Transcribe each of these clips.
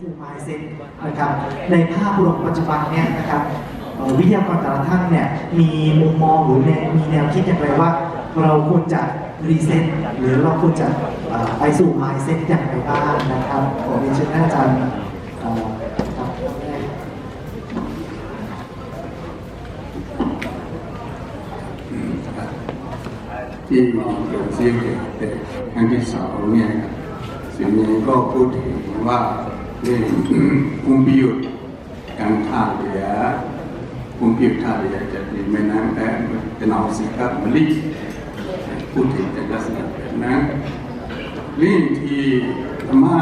ฟูมายเซ็ตนะครับในภาพรวมปัจจุบันเนี่ยนะครับวิทยากรแต่ละท่านเนี่ยมีมุมมองหรือแนมีแนวคิดอย่างไรว่า เราควรจะรีเซ็ตหรือเราควรจะไปสู่มายเซ็ตอย่างไรบ้างนะครับขอเรียนเชิญท่นอาจารย์เอ่อครับที่หลวงเสียงเด็กครั้งที่สองเนี่ยครับสิ่งนี้ก็พูดถึงว่า เรื่องภูมิประโยชน์การท่าเรือภูมิประโยชน์ท่าเรือจะมีแม่น้ำแต่เป็นเอาสิครับมะลิพูดถึงแต่ลักษณะแบบนั้นเรื่องที่ธรรมะ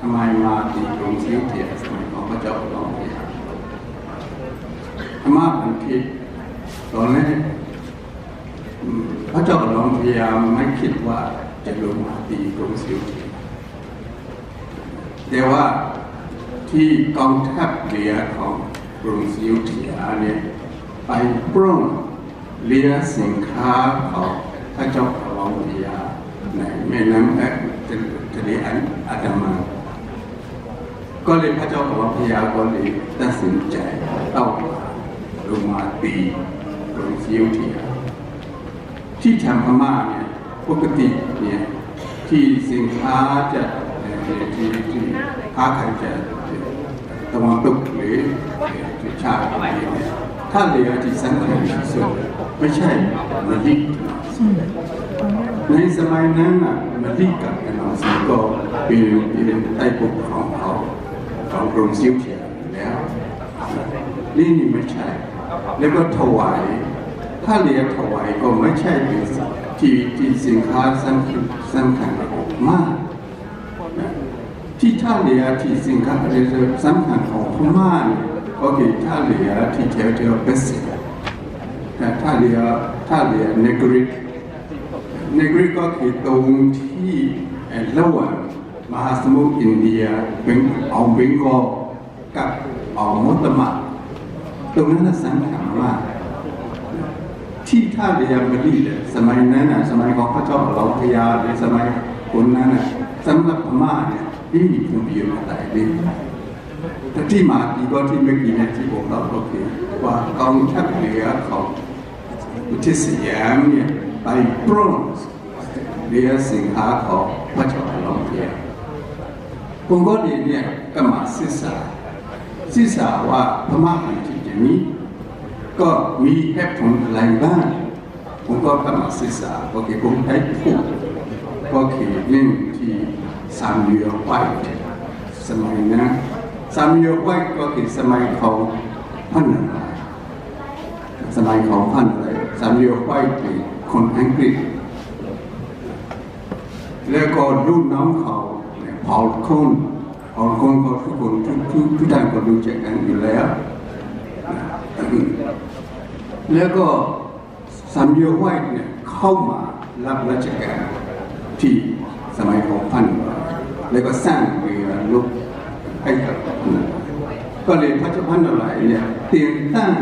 ทำไมมาตีกรงสียงเทียสมัยของพระเจ้าลองเทียธรรมะบันทิตตอนแรกพระเจ้าหลวงพยายามไม่คิดว่าจะลงมาตีกรุงศรีอยุธยแต่ว่า ที่กองทัพเรือของกรุงศรีอยุธยาเนี่ยไปปล้นเรือสินค้าของพระเจ้าหลวงพยาในแม่น้ำแอฟทะเลอันดามันก็เลยพระเจ้าหลวงพยาก็เลยตัดสินใจต้องลงมาตีกรุงศรีอยุธยาที่แถมพม่าเนี่ยปกติเนี่ยที่สินค้าจะเอ่อที่ที่ค้าขายจะ ตะวันตกหรือที่ชาติอะไรถ้าเรือที่สำคัญที่สุดไม่ใช่มาลิกในสมัยนั้นน่ะมาลิกกับกันอสีก็เป็นเป็นใต้ปกครองเขาของกรุงศรีอยุธยาอยู่แล้วนี่นี่ไม่ใช่ แล้วก็ถวาย ถ้าเรียนถวายก็ไม่ใช่เป็นที่ที่สินค้าสำคัญสำคัญมาก ท่าเรือที่สินค้าเรือสำคัญของพม่าเนี่ยก็คือท่าเรือที่แถวแถวเบสแต่ท่าเรือท่าเรือเนกริกเนกริกก็คือตรงที่เอ่อระหว่างมหาสมุทรอินเดียเป็นเอาเบงกอลกับเอามอตมะตรงนั้นสำคัญมากที่ท่าเรือมะลิเนี่ยสมัยนั้นนะสมัยของพระเจ้าเราพยาหรือสมัยคนนั้นนะสำหรับพม่าเนี่ย ไม่มีคุณประโยชน์อะไรเลยแต่ที่มาดีก็ที่เมื่อกี้เนี่ยที่ผมเล่าก็คือว่ากองทัพเรือของอุทิศยามเนี่ยไปปล้นเรือสินค้าของพระเจ้าเราพยาผมก็เรียนเนี่ยก็มาศึกษาศึกษาว่าพม่าเป็นที่อย่างนี้ก็มีเหตุผลอะไรบ้างผมก็กำลังศึกษาก็คือผมได้พูดก็คือเรื่อง ที่ซามูเอลไวท์สมัยนั้นซามูเอลไวท์ก็คือสมัยของพันอะไรายสมัยของพันอะไรายณ์ซามูเอลไวท์เป็นคนอังกฤษ แล้วก็รุ่นน้องเขาเนี่ยพอลคนพอลคอนก็ทุกคนทุกทุกทุกท่านก็รู้จักกันอยู่แล้ว แล้วก็สามเยอไหวเนี่ยเข้ามารับราชการที่สมัยของพัน แล้วก็สร้างเรือลุกให้กับก็เลยพระเจ้าพันนารายณ์เนี่ยเตรียมตั้ง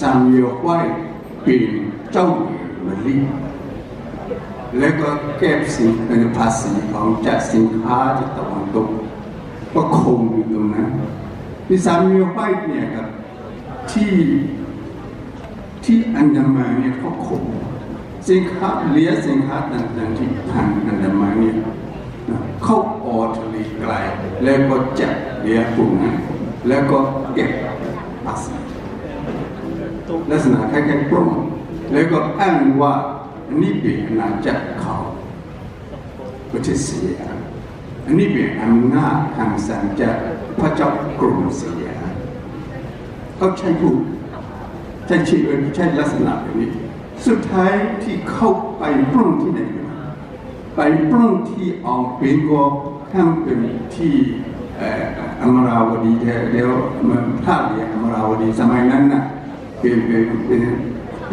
สามเยอไหวเป็นเจ้าเรือมะลิแล้วก็เก็บสินเป็นภาษีของจากสินค้าจากตะวันตกก็คงอยู่ตรงนั้นที่สามเยอไหวเนี่ยครับที่ที่อันดามันเนี่ยเขาขมสินค้าเลี้ยสินค้าต่างๆที่ผ่านอันดามันเนี่ย เข้าออทะเลไกล แล้วก็จับเลี้ยพวกนั้นแล้วก็เก็บภาษีลักษณะคล้ายๆปล้นแล้วก็อ้างว่านนี้เป็นอาณาจักรเขาประเทศเสียอันนี้เป็นอำนาจทางสัญจรพระเจ้ากรุงเสียเขาใช้พูดใช่ชีวิตใช่ลักษณะแบบนี้ สุดท้ายที่เข้าไปปล้นที่ไหน ที่ออกเป็นก็ข้ามเป็นที่เอ่ออมราวดีเดี๋ยวเมืองท่าเรืออมราวดีสมัยนั้นนะเป็นเป็นเป็น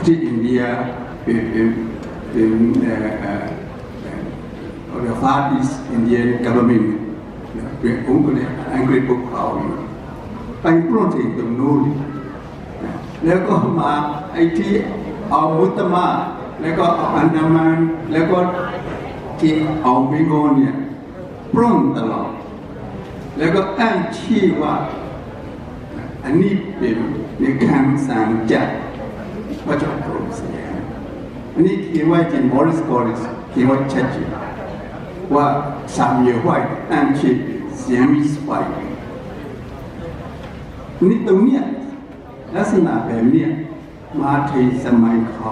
ที่อินเดียเป็นเป็นเป็นเอ่อเอ่อเอ่อ the Far East Indian government เป็นองค์กรอังกฤษปกครองอยู่ไปปล้นที่ตรงนู้นแล้วก็มาไอ้ที่เอามุตตมาแล้วก็เอาอันดามันแล้วก็ ที่เอาเบงกอลเนี่ยปล้นตลอด แล้วก็อ้งชื่อว่า อันนี้เป็นในคำสั่งจากพระเจ้ากรุงศรีอันนี้เขียนไว้ที่มอริสกอริสเขียนไว้ชัดเจนว่าสามเยไหวอ้งชื่อเสียงมิสไวนี่ตรงเนี้ยลักษณะแบบเนี้ยมาถึงสมัยเขา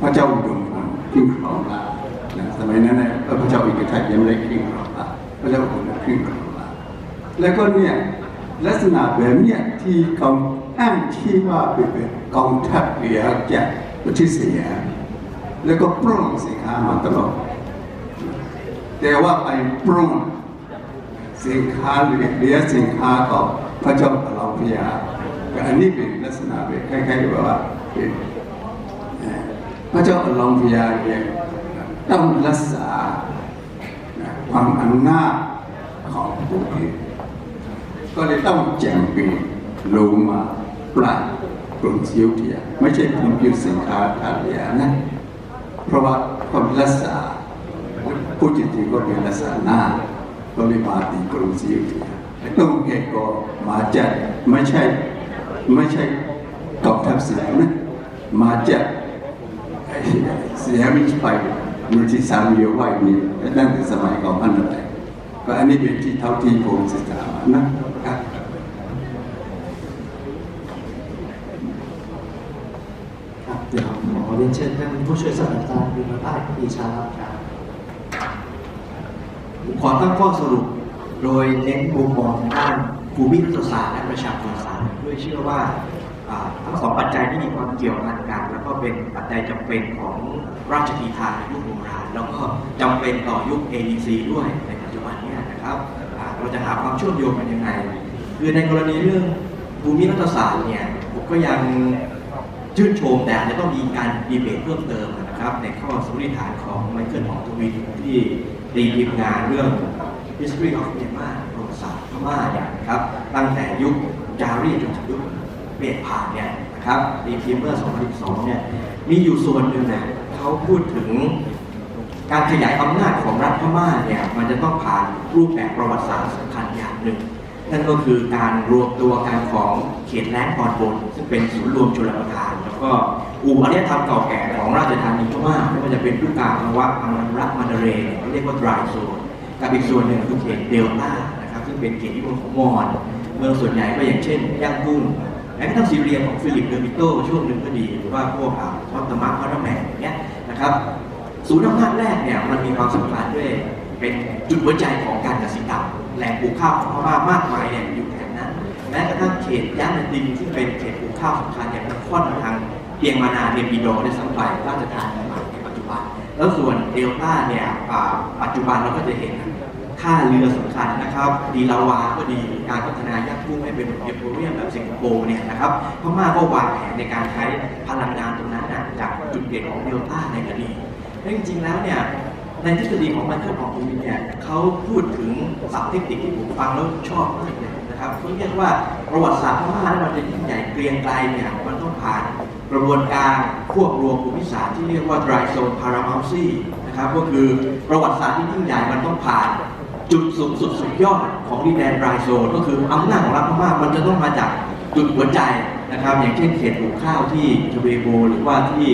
พระเจ้าอุดม รขึ้นครองราชย์นะสมัยนั้นนะพระเจ้าอิกทัยยังไม่ได้ขึ้นครองราชพระเจ้าอุดมพรขึ้นครองราชแล้วก็เนี่ยลักษณะแบบเนี้ยที่เขาอ้างชื่อว่าเป็นกองทัพเรือจากประเทศเสีย แล้วก็ปล้นสินค้ามาตลอดแต่ว่าไปปล้นสินค้าหรือเหลือสินค้าก็พระเจ้าเราพยาอันนี้เป็นลักษณะเป็นคล้ายๆแบบว่าเป็น ระเจ้าลองพยาเนี่ยต้องรักษาความอำนาจของผู้อื่ก็เลยต้องแจงปีลงมาปราบกลุ่มซิวเทียไม่ใช่พิมพ์สินค้าทางเรือนะ เพราะว่าความรักษาผู้จริงๆก็เป็นรักษาหน้าก็เลยมาตีกรุงศรียุธยาแต่ต้นเหตุก็มาจากไม่ใช่ไม่ใช่กองทัพเสียนะมาจาก สียมิชไปมูลที่สามเยอะไว้นี่ตั้งแต่สมัยของพันธุ์แต่ก็อันนี้เป็นที่เท่าที่ผมศึกษามานะครับครับเดี๋ยวขอเรียนเชิญท่านผู้ช่วยศาสตราจารย์วิมลภาคปรีชาครับขอตั้งข้อสรุปโดยเน้นมุมมองทางด้านภูมิรัฐศาสตร์และประชาคมศาสตร์ด้วยเชื่อว่าอ่า ทั้งสองปัจจัยที่มีความเกี่ยวพันกันแล้วก็เป็นปัจจัยจำเป็นของราชกีฬาในยุคโบราณแล้วก็จำเป็นต่อยุค ADC ด้วยในปัจจุบันนี้นะครับเราจะหาความเชื่อมโยงกันยังไง คือในกรณีเรื่องภูมิรัฐศาสตร์เนี่ยผมก็ยังชื่นชมแต่อาจจะต้องมีการดีเบตเพิ่มเติมนะครับ ในข้อสมมติฐานของไมเคิลหอทวินที่ตีพิมพ์งานเรื่อง history of Myanmar ประวัติศาสตร์พม่าเนี่ยนะครับตั้งแต่ยุคจารีจนถึงยุค เปลี่ยนผ่านเนี่ยนะครับตีพิมเมื่อ2012เนี่ยมีอยู่ส่วนหนึ่งเนี่ยเขาพูดถึงการขยายอำนาจของรัฐพม่าเนี่ยมันจะต้องผ่านรูปแบบประวัติศาสตร์สำคัญอย่างหนึ่ง นั่นก็คือการรวมตัวกันของเขตแล้งตอนบนซึ่งเป็นศูนย์รวมชลประทาน แล้วก็อู่อารยธรรมเก่าแก่ของราชธานีพม่าไม่ว่าจะเป็นผู้การภาวะอังรักมันเดเรเนี่ยเขาเรียกว่า dry zone กับอีกส่วนหนึ่งคือเขตเดลต้านะครับซึ่งเป็นเขตที่เมืองของมอญเมืองส่วนใหญ่ก็อย่างเช่นย่างกุ้ง แม้กระทั่งซีเรียของฟิลิปเดอร์มิโตช่วงหนึ่งก็ดีหรือว่าพวกอ่าวัตตมักวัตแมงอย่างเงี้ยนะครับศูนย์อำนาจแรกเนี่ยมันมีความสำคัญด้วยเป็นจุดหัวใจของการกสิกรรมแหล่งปลูกข้าวของพม่ามากมายเนี่ยอยู่แถบนั้น แม้กระทั่งเขตย่านนดิงที่เป็นเขตปลูกข้าวสำคัญอย่างนครทางเพียงมานาเรียนปีโดได้สัมไปราชธานีใหม่ในปัจจุบัน แล้วส่วนเดลต้าเนี่ยปัจจุบันเราก็จะเห็น ท่าเรือสำคัญนะครับดีลาวาก็ดีการพัฒนายักษ์กุ้งให้เป็นเหมือนเอโพเรียมแบบสิงคโปร์เนี่ยนะครับพม่าก็วางแผนในการใช้พลังงานตรงนั้นนะจากจุดเด่นของเดลต้าในอดีตแล้วจริงๆแล้วเนี่ยในทฤษฎีของไมเคิลออกคูมินเนี่ยเขาพูดถึงศัพท์เทคนิคที่ผมฟังแล้วชอบมากเลยนะครับเขาเรียกว่าประวัติศาสตร์พม่าที่เราจะยิ่งใหญ่เกรียงไกรเนี่ยมันต้องผ่านกระบวนการควบรวมภูมิศาสตร์ที่เรียกว่า dry zone paramountcy นะครับก็คือประวัติศาสตร์ที่ยิ่งใหญ่มันต้องผ่าน จุดสูงสุดสุดยอดของดินแดน dry zone ก็คืออำนาจของรัฐพม่ามันจะต้องมาจากจุดหัวใจนะครับ อย่างเช่นเขตปลูกข้าวที่ชเวโบหรือว่าที่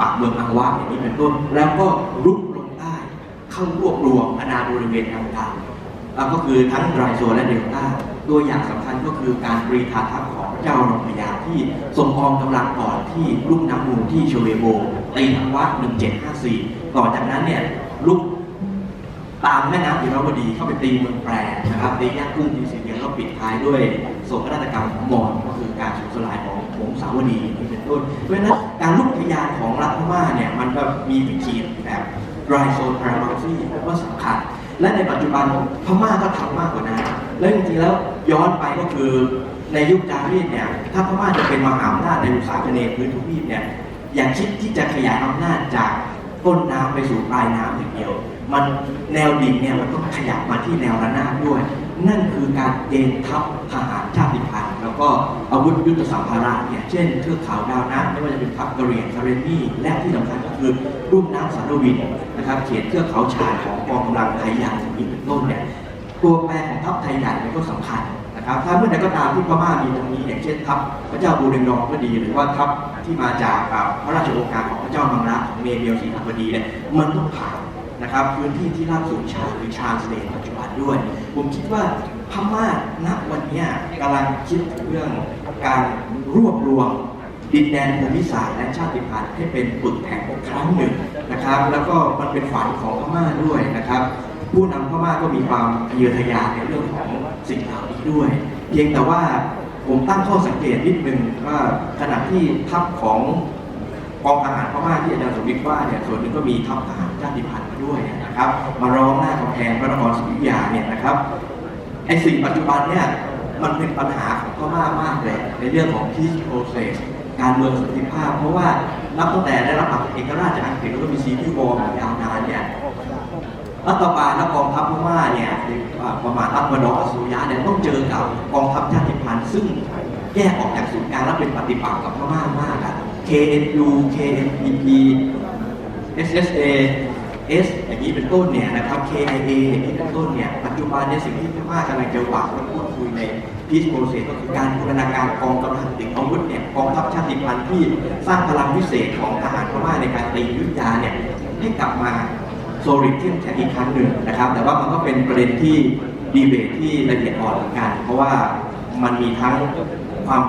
ปากเมืองอังวาอย่างนี้เป็นต้น แล้วก็รุกลงใต้เข้ารวบรวมอาณาบริเวณต่างๆแล้วก็คือทั้งไรโซและเดลต้าตัวอย่างสำคัญก็คือการกรีธาทัพของเจ้ารองพยาที่ส่งกองกำลังก่อนที่ลุกน้ำมูลที่ชเวโบตีทังวัด1754 ต่อจากนั้นเนี่ยลุก ตามแม่น้ำอิราวดีเข้าไปตีเมืองแปรนะครับตีย่างกุ้งตีสีเดียงแล้วปิดท้ายด้วยโศกนาฏกรรมของมอญก็คือการสูญสลายของผงสาวดีนี่เป็นต้นเพราะฉะนั้นการลุกทะยานของรัฐพม่าเนี่ยมันก็มีวิธีแบบ dry zone paramountcy ว่าสำคัญ และในปัจจุบันพม่าก็ทำมากกว่านั้นแล้วจริงๆแล้วย้อนไปก็คือในยุคจารีตเนี่ยถ้าพม่าจะเป็นมหาอำนาจในอุตสาหกรรมพื้นทวีปเนี่ยอย่าคิดที่จะขยายอำนาจจากต้นน้ำไปสู่ปลายน้ำอย่างเดียว มันแนวดิ่งเนี่ยมันต้องขยับมาที่แนวระนาบด้วย นั่นคือการเกณฑ์ทัพทหารชาติพันธุ์แล้วก็อาวุธยุทธสัมภาระเนี่ยเช่นเทือกเขาดาวน้ำไม่ว่าจะเป็นทัพกระเหรี่ยงคาเรนี่และที่สำคัญก็คือรุ่มน้ำสารวินนะครับเขตเทือกเขาฉานของกองกำลังไทยใหญ่อย่างนี้เป็นต้นเนี่ยตัวแปรของทัพไทยใหญ่เนี่ยก็สำคัญนะครับถ้าเมื่อใดก็ตามที่พม่ามีตรงนี้อย่างเช่นทัพพระเจ้าบูเรงนองก็ดีหรือว่าทัพที่มาจากอ่าพระราชโองการของพระเจ้ามังระของเมเดียวสีธบดีเนี่ยมันต้องผ่าน นะครับพื้นที่ที่ราบสูงชันหรือชานสเตทปัจจุบันด้วย ผมคิดว่าพม่าณวันนี้กำลังคิดเรื่องการรวบรวมดินแดนภูมิศาสตร์และชาติพันธุ์ให้เป็นปึกแผ่นครั้งหนึ่งนะครับ แล้วก็มันเป็นฝันของพม่าด้วยนะครับ ผู้นำพม่าก็มีความทะเยอทะยานในเรื่องของสิ่งเหล่านี้ด้วย เพียงแต่ว่าผมตั้งข้อสังเกตนิดนึงว่าขณะที่ทัพของ กองทหารพม่าที่อาจารย์สมบิตว่าเนี่ยส่วนหนึ่งก็มีทัพทหารชาติพันธุ์มาด้วยนะครับ มาร้องหน้ากำแพงพระนครศรีอยุธยาเนี่ยนะครับไอ้สิ่งปัจจุบันเนี่ยมันเป็นปัญหาของพม่ามากเลยในเรื่องของ peace process การเมืองสันติภาพ เพราะว่านับตั้งแต่ได้รับเอกราชจากอังกฤษแล้วก็มีซีพีวอร์มยาวนานเนี่ยรัฐบาลและกองทัพพม่าเนี่ยอ่าประมาณรัฐมดอสุริยะเนี่ยต้องเจอกับกองทัพชาติพันธุ์ซึ่งแยกออกจากศูนย์กลางและเป็นปฏิปักษ์กับพม่ามากอะ KNU KNPP SSA S อย่างนี้เป็นต้นเนี่ยนะครับ KIA อย่างนี้เป็นต้นเนี่ยปัจจุบันเนี่ยสิ่งที่พม่ากำลังจะหวังและพูดคุยใน Peace Process ก็คือการบูรณาการกองกำลังติดอาวุธเนี่ยกองทัพชาติพันธุ์ที่สร้างพลังพิเศษของทหารพม่าในการตียุทธยาเนี่ยให้กลับมาโซลิดเข้มแข็งอีกครั้งหนึ่งนะครับ แต่ว่ามันก็เป็นประเด็นที่ดีเบตที่ละเอียดอ่อนเหมือนกัน เพราะว่ามันมีทั้งความ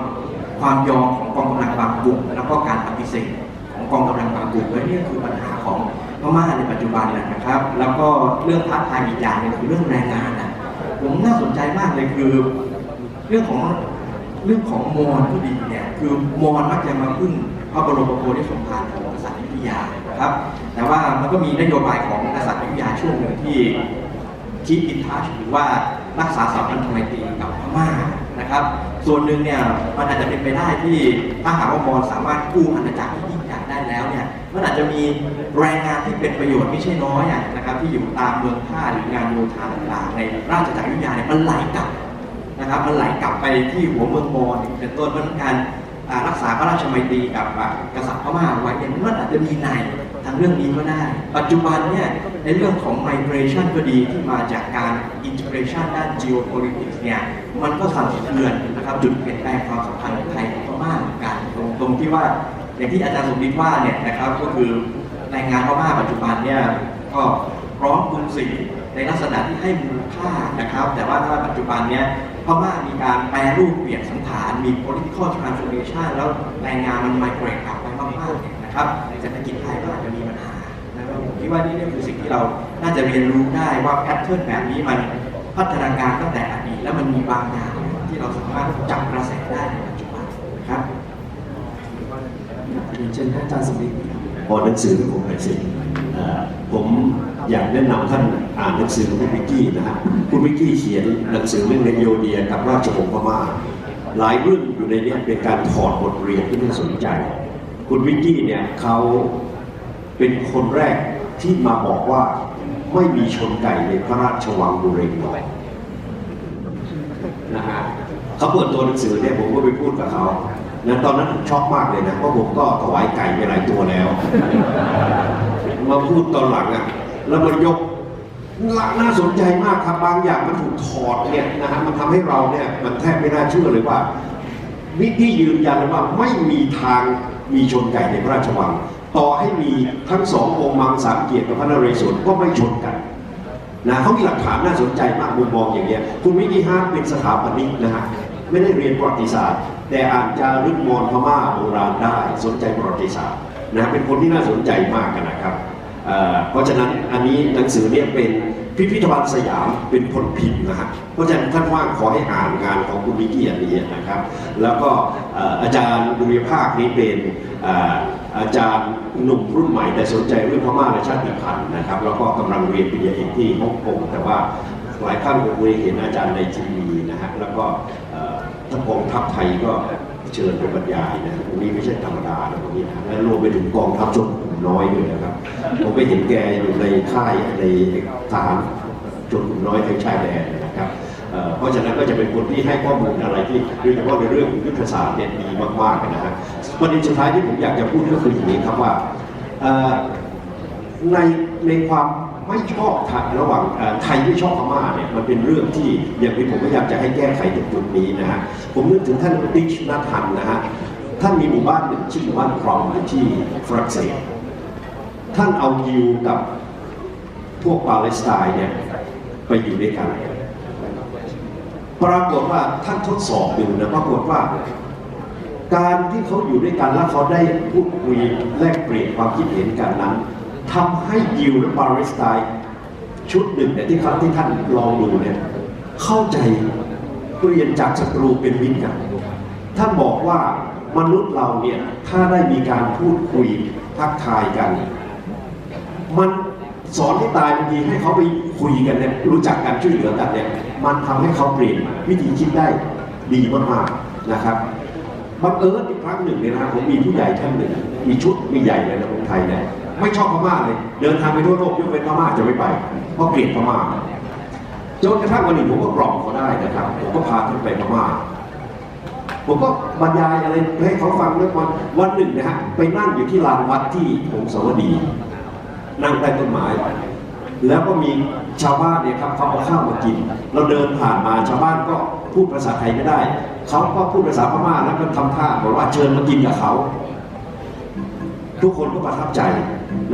ความยอมของกองกำลังบางกลุ่มแล้วก็การปฏิเสธของกองกำลังบางกลุ่มและนี่คือปัญหาของพม่าในปัจจุบันนะครับ แล้วก็เรื่องท้าทายอีกอย่างหนึงคือเรื่องแรงงานนะผมน่าสนใจมากเลยคือ เรื่องของเรื่องของมอญก็ดีเนี่ยคือมอญมักจะมาพึ่งพระบรมโพธิสมภารของกษัตริย์อยุธยานะครับ แต่ว่ามันก็มีนโยบายของกษัตริย์อยุธยาช่วงหนึ่งที่คีปอินทัชหรือว่ารักษาสัมพันธไมตรีกับพม่า นะครับ ส่วนหนึ่งเนี่ยมันอาจจะเป็นไปได้ที่ถ้าหากว่ามอญสามารถกู้อาณาจักรที่ยิ่งใหญ่ได้แล้วเนี่ยมันอาจจะมีแรงงานที่เป็นประโยชน์ไม่ใช่น้อยนะครับ ที่อยู่ตามเมืองท่าหรืองานโยธาต่างๆ ในราชจักรยุธยาเนี่ยมันไหลกลับนะครับมันไหลกลับไปที่หัวเมืองมอญเป็นต้นเพราะนั้นการรักษาพระราชมัยตรีกับกษัตริย์พม่าไว้เนี่ยมันอาจจะมีใน ทางเรื่องนี้ก็ได้ ปัจจุบันเนี่ยในเรื่องของ migration ก็ดีที่มาจากการ integration ด้าน geopolitics เนี่ยมันก็สั่นสะเทือนนะครับจุดเปลี่ยนแปลงความสัมพันธ์ไทยกับพม่ากันตรงตรงที่ว่าอย่างที่อาจารย์สมบิตว่าเนี่ยนะครับก็คือแรงงานพม่าปัจจุบันเนี่ยก็พร้อมกรุงศรีในลักษณะที่ให้มูลค่านะครับ แต่ว่าถ้าปัจจุบันเนี้ยพม่ามีการแปรรูปเปลี่ยนสังขารมี political transformation แล้วแรงงานมัน migrate กลับไปมากๆเนี่ยนะครับเศรษฐกิจไทยก็อาจจะ คิดว่านี่นี่คือสิ่งที่เราน่าจะเรียนรู้ได้ว่าแพทเทิร์นแบบนี้มันพัฒนาการตั้งแต่อดีตแล้วมันมีบางอย่างที่เราสามารถจับกระแสได้ในปัจจุบันนะครับเชิญท่านอาจารย์สมฤทธิ์ครับพอหนังสือของผมหน่อยสิผมอยากแนะนำท่านอ่านหนังสือของคุณวิกกี้นะฮะคุณวิกกี้เขียนหนังสือเรื่องเรโยเดียกับราชวงศ์พม่าหลายเรื่องอยู่ในนี้เป็นการถอดบทเรียนที่น่าสนใจ คุณวิกกี้เนี่ยเขาเป็นคนแรก ที่มาบอกว่าไม่มีชนไก่ในพระราชวังบุเรงนองนะฮะเขาเปิดตัวหนังสือเนี่ยผมก็ไปพูดกับเขานะตอนนั้นผมช็อกมากเลยนะเพราะผมก็ถวายไก่ไปหลายตัวแล้ว มาพูดตอนหลังอะแล้วมันยกหลักน่าสนใจมากครับบางอย่างมันถูกถอดเนี่ยนะฮะมันทำให้เราเนี่ยมันแทบไม่น่าเชื่อเลยว่าวิธียืนยันเลยว่าไม่มีทางมีชนไก่ในพระราชวัง ต่อให้มีทั้งสององค์มังสามเกียรติกับพระนเรศวรก็ไม่ชนกันนะเขามีหลักฐานน่าสนใจมากมุมมองอย่างเงี้ยคุณวิกิฮาร์ดเป็นสถาปนิกนะฮะไม่ได้เรียนประวัติศาสตร์ แต่อ่านจารึกมอญพม่าโบราณได้สนใจประวัติศาสตร์นะเป็นคนที่น่าสนใจมากนะครับเเพราะฉะนั้นอันนี้หนังสือเนี่ยเป็นพิพิธภัณฑ์สยามเป็นคนพิมพ์นะฮะเพราะฉะนั้นท่านว่างขอให้อ่านงานของคุณวิกิอันนี้นะครับ แล้วก็อาจารย์ดุริยภาคนี้เป็น อาจารย์หนุ่มรุ่นใหม่แต่สนใจเรื่องพม่าและชาติพันธุ์นะครับแล้วก็กำลังเรียนปริญญาเอกที่ฮ่องกงแต่ว่าหลายท่านคงเคยเห็นอาจารย์ในทีวีนะฮะแล้วก็ทั้งกองทัพไทยก็เชิญไปบรรยายนะตรงนี้ไม่ใช่ธรรมดานะตรงนี้นะและรวมไปถึงกองทัพชนมน้อยด้วยนะครับผมไปเห็นแกอยู่ในค่ายในทหารชนกลุ่มน้อยในชายแดนนะครับ เพราะฉะนั้นก็จะเป็นคนที่ให้ข้อมูลอะไรที่โดยเฉพาะในเรื่องยุทธศาสตร์เนี่ยดีมากๆนะฮะประเด็นสุดท้ายที่ผมอยากจะพูดก็คืออย่างนี้ครับว่าในในความไม่ชอบไทยระหว่างไทยไม่ชอบพม่าเนี่ยมันเป็นเรื่องที่อย่างที่ผมก็อยากจะให้แก้ไขตรงจุดนี้นะฮะผมนึกถึงท่านติชนาทันนะฮะท่านมีหมู่บ้านหนึ่งชื่อหมู่บ้านครองอยู่ที่ฝรั่งเศสท่านเอายิวกับพวกปาเลสไตน์เนี่ยไปอยู่ด้วยกัน ปรากฏว่าท่านทดสอบดูนะปรากฏว่า การที่เขาอยู่ด้วยกันแล้วเขาได้พูดคุยแลกเปลี่ยนความคิดเห็นกันนั้นทำให้ยิวและปาเลสไตน์ชุดหนึ่งเนี่ยที่เขาที่ท่านลองดูเนี่ยเข้าใจเปลี่ยนจากศัตรูเป็นมิตรกันท่านบอกว่ามนุษย์เราเนี่ยถ้าได้มีการพูดคุยทักทายกัน มันสอนให้ตายบางทีให้เขาไปคุยกันเนี่ยรู้จักกันช่วยเหลือกันเนี่ย มันทำให้เขาเปลี่ยนวิธีคิดได้ดีมากๆนะครับบังเอิญอีกครั้งหนึ่งเนี่ยนะผมมีผู้ใหญ่ท่านหนึ่งมีชุดมีใหญ่เลยนะคนไทยเนี่ยไม่ชอบพม่าเลย เดินทางไปทั่วโลกยกเว้นพม่าจะไม่ไปเพราะเกลียดพม่าจนกระทั่งวันหนึ่งผมก็กล่อมเขาได้นะครับผมก็พาท่านไปพม่าผมก็บรรยายอะไรให้เขาฟังเรื่องวันวันหนึ่งนะฮะไปนั่งอยู่ที่ลานวัดที่หงสาวดี นั่งใต้ต้นไม้แล้วก็มี ชาวบ้านเนี่ยครับเขาเอาข้าวมากิน เราเดินผ่านมาชาวบ้านก็พูดภาษาไทยไม่ได้ เขาก็พูดภาษาพม่าแล้วก็ทำท่าบอกว่าเชิญมากินกับเขา ทุกคนก็ประทับใจ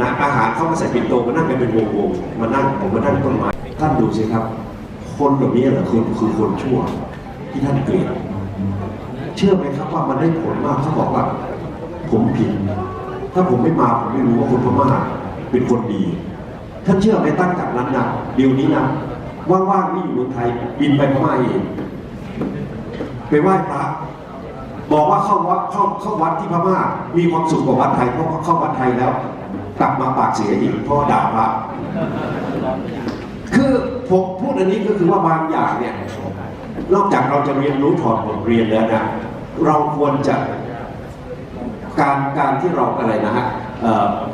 นะอาหารเขาก็ใส่ปิ่นโตมานั่งกันเป็นวงๆมานั่งผมมานั่งต้นไม้ท่านดูสิครับ คนแบบนี้เหรอคือคือคนชั่วที่ท่านเกลียดเชื่อไหมครับว่ามันได้ผลมากเขาบอกว่า ผมผิด ถ้าผมไม่มาผมไม่รู้ว่าคนพม่าเป็นคนดี ท่านเชื่อไหมตั้งจากนั้นนะเดี๋ยวนี้นะว่างๆไม่อยู่เมืองไทยบินไปพม่าเองไปไหว้พระบอกว่าเข้าวัดเข้าเข้าวัดที่พม่ามีความสุขกว่าวัดไทยเพราะเข้าวัดไทยแล้ว กลับมาปากเสียอีกเพราะด่าพระคือผมพูดอันนี้ก็คือว่าบางอย่างเนี่ยนอกจากเราจะเรียนรู้ถอดบทเรียนแล้วนะเราควรจะการการที่เราอะไรนะฮะ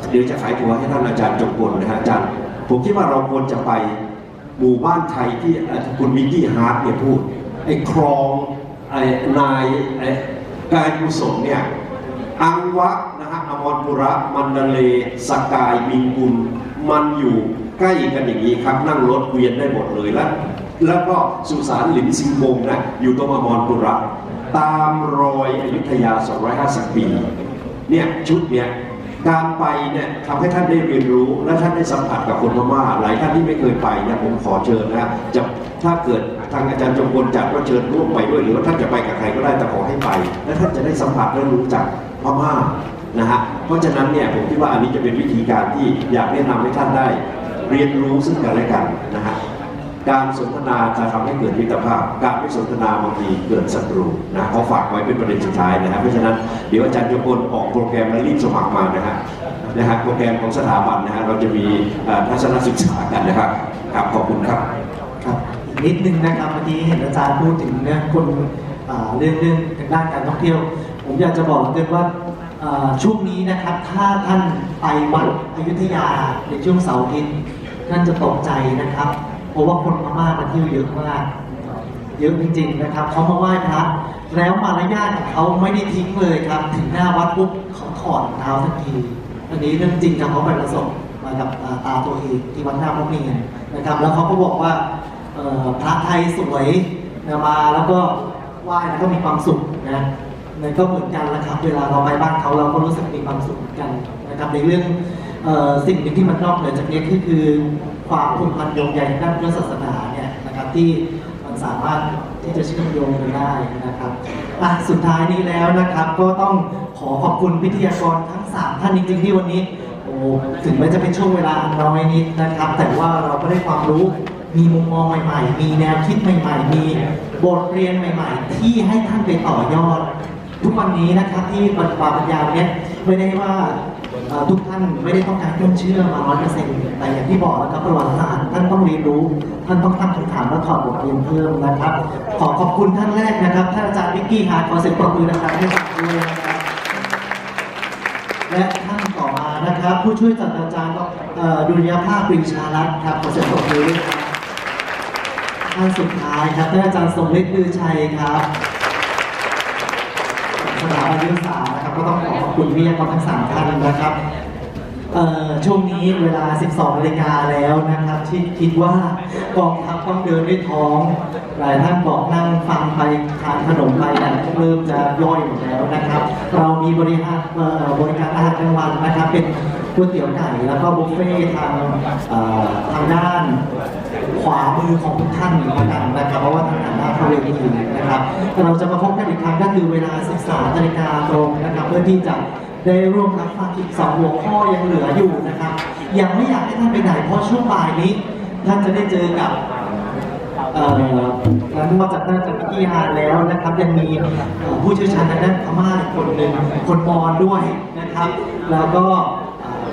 เดี๋ยวจะขายตัวให้ท่านอาจารย์จงกลนะฮะอาจารย์ผมคิดว่าเราควรจะไปหมู่บ้านไทยที่คุณมิกกี้ฮาร์ดเนี่ยพูดไอ้คลองไอ้นายไอ้กายกุศลเนี่ยอังวะนะฮะอมรปุระมันดเลสกายมิงกุลมันอยู่ใกล้กันอย่างนี้ครับ นั่งรถเวียนได้หมดเลยแล้วแล้วก็สุสานหลินซิงคงนะอยู่ตรงอมรปุระตามรอยอยุธยา 250 ปี เนี่ยชุดเนี่ย การไปเนี่ยทำให้ท่านได้เรียนรู้ และท่านได้สัมผัสกับคนพม่าหลายท่านที่ไม่เคยไปเนี่ยผมขอเชิญนะจะถ้าเกิดทางอาจารย์จงกลจัดก็เชิญร่วมไปด้วย หรือว่าท่านจะไปกับใครก็ได้แต่ขอให้ไป และท่านจะได้สัมผัสและรู้จักพม่านะฮะเพราะฉะนั้นเนี่ยผมคิดว่าอันนี้จะเป็นวิธีการที่อยากแนะนำให้ท่านได้ เรียนรู้ซึ่งกันและกันนะฮะ การสนทนาจะทำให้เกิดมิตรภาพ การไม่สนทนาบางทีเกิดศัตรูนะเขาฝากไว้เป็นประเด็นสุดท้ายนะครับเพราะฉะนั้นเดี๋ยวอาจารย์โยพลออกโปรแกรมและรีบสมัครมานะฮะนะฮะโปรแกรมของสถาบันนะฮะเราจะมีทัศนศึกษากันนะครับครับขอบคุณครับครับนิดนึงนะครับเมื่อกี้เห็นอาจารย์พูดถึงเรื่องคนเรื่องเรื่องทางด้านการท่องเที่ยว ผมอยากจะบอกเหลือนว่าอ่าช่วงนี้นะครับถ้าท่านไปวัดอยุธยาในช่วงเสาร์อาทิตย์ท่านจะตกใจนะครับ เพราะว่าคนพม่ามาเที่ยวเยอะมาก เยอะจริงๆนะครับเขามาไหว้พระแล้วมารยาทของเขาไม่ได้ทิ้งเลยครับ ถึงหน้าวัดปุ๊บเขาถอดเท้าทันทีอันนี้เรื่องจริงครับเขาไปประสบมากับตาตัวเองที่วัดหน้าพระเมรุนะครับ แล้วเขาก็บอกว่าพระไทยสวยนะมาแล้วก็ไหว้แล้วก็มีความสุขนะนั่นก็เหมือนกันนะครับ เวลาเราไปบ้านเขาเราก็รู้สึกมีความสุขเหมือนกันนะครับในเรื่องสิ่งหนึ่งที่มันนอกเหนือจากนี้ก็คือ ความผูกพันโยงใยทางด้านพุทธศาสนาเนี่ยนะครับที่มันสามารถที่จะเชื่อมโยงกันได้นะครับอะสุดท้ายนี้แล้วนะครับ ก็ต้องขอขอบคุณวิทยากรทั้ง 3 ท่านจริงๆที่วันนี้โอ้ถึงแม้จะเป็นช่วงเวลาอันน้อยนิดนะครับ แต่ว่าเราก็ได้ความรู้มีมุมมองใหม่ ๆ มีแนวคิดใหม่ ๆ มีบทเรียนใหม่ ๆ ที่ให้ท่านไปต่อยอด ทุกวันนี้นะครับที่บรรดาบรรยาเนี่ย ไม่ได้ว่าทุกท่านไม่ได้ต้องการเครื่องเชื่อมาร้อยเปอร์เซ็นต์แต่อย่างที่บอกนะครับประวัติศาสตร์ท่านต้องเรียนรู้ ท่านต้องตั้งคำถามและถอดบทเรียนเพิ่มนะครับ ขอขอบคุณท่านแรกนะครับท่านอาจารย์วิกกี้ฮาร์ดขอเสียงปรบมือนะครับให้กับด้วยนะครับและท่านต่อมานะครับ ผู้ช่วยศาสตราจารย์ดุลยภาคปรีชารัตน์ครับขอเสียงปรบมือด้วยครับท่านสุดท้ายครับท่านอาจารย์สมฤทธิ์ลือชัยครับ นวิทยาศานะครับก็ต้องขอขอบคุณวิทยากรทั้งสามท่านนะครับช่วงนี้เวลา 12นาฬิกาแล้วนะครับที่คิดว่ากองทัพต้องเดินด้วยท้อง หลายท่านบอกนั่งฟังไปทานขนมไปนะเริ่มจะย่อยหมดแล้วนะครับ เรามีบริหารบริการอาหารกลางวันนะครับเป็น ก๋วยเตี๋ยวไก่แล้วก็บุฟเฟ่ทางเอ่อทางด้านขวามือของทุกท่านแล้วกันนะครับเพราะว่าทางด้านหน้าเขาเวทีนะครับเราจะมาพบกันอีกครั้งก็คือเวลา 13นาฬิกาตรงนะครับเพื่อที่จะได้ร่วมรับฟังอีกสองหัวข้อยังเหลืออยู่นะครับยังไม่อยากให้ท่านไปไหนเพราะช่วงบ่ายนี้ท่านจะได้เจอกับเอ่อนั้นมาจากด้านจากพิธีฮานแล้วนะครับ ยังมีผู้เชี่ยวชาญทางด้านพม่าอีกคนหนึ่งคนมอญด้วยนะครับ แล้วก็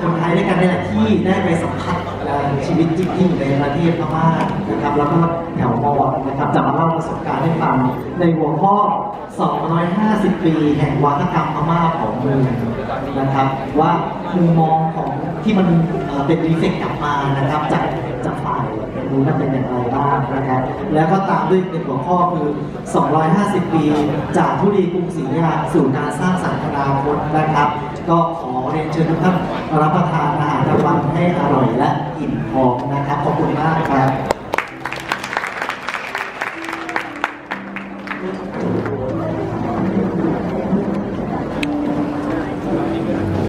คนไทยด้วยกันนี่แหละที่ได้ไปสัมผัสเอ่อชีวิตจริงๆในประเทศพม่านะครับ แล้วก็แถวมอวนะครับจะมาเล่าประสบการณ์ให้ฟังในหัวข้อ 250 ปี แห่งวัฒกรรมพม่าของเมืองนะครับ ว่ามุมมองของที่มันเอ่อเป็นรีเฟกกลับมานะครับจากจากฝ่าย รู้ว่าเป็นอย่างไรบ้างนะครับ แล้วก็ตามด้วยเป็นหัวข้อคือ 250 ปี จากทุรีกรุงศรีอยุธยาสู่การสร้างสรรค์อนาคตนะครับ ก็ขอเรียนเชิญทุกท่านรับประทานอาหารกลางวันให้อร่อยและอิ่มท้องนะครับ ขอบคุณมากครับ